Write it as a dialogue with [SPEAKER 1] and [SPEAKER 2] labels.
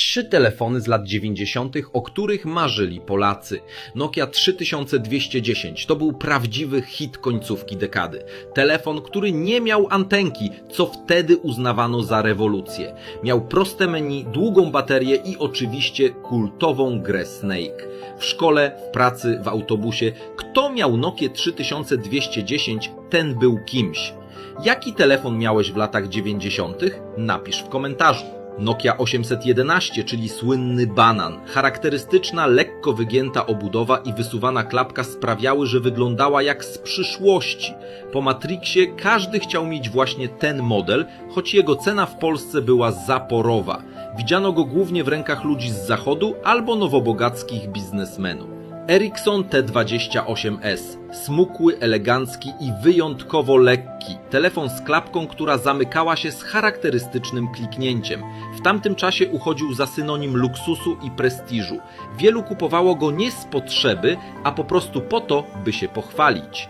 [SPEAKER 1] trzy telefony z lat 90., o których marzyli Polacy. Nokia 3210 to był prawdziwy hit końcówki dekady. Telefon, który nie miał antenki, co wtedy uznawano za rewolucję. Miał proste menu, długą baterię i oczywiście kultową grę Snake. W szkole, w pracy, w autobusie, kto miał Nokia 3210, ten był kimś. Jaki telefon miałeś w latach 90.? Napisz w komentarzu. Nokia 811, czyli słynny banan. Charakterystyczna, lekko wygięta obudowa i wysuwana klapka sprawiały, że wyglądała jak z przyszłości. Po Matrixie każdy chciał mieć właśnie ten model, choć jego cena w Polsce była zaporowa. Widziano go głównie w rękach ludzi z zachodu albo nowobogackich biznesmenów. Ericsson T28S. Smukły, elegancki i wyjątkowo lekki. Telefon z klapką, która zamykała się z charakterystycznym kliknięciem. W tamtym czasie uchodził za synonim luksusu i prestiżu. Wielu kupowało go nie z potrzeby, a po prostu po to, by się pochwalić.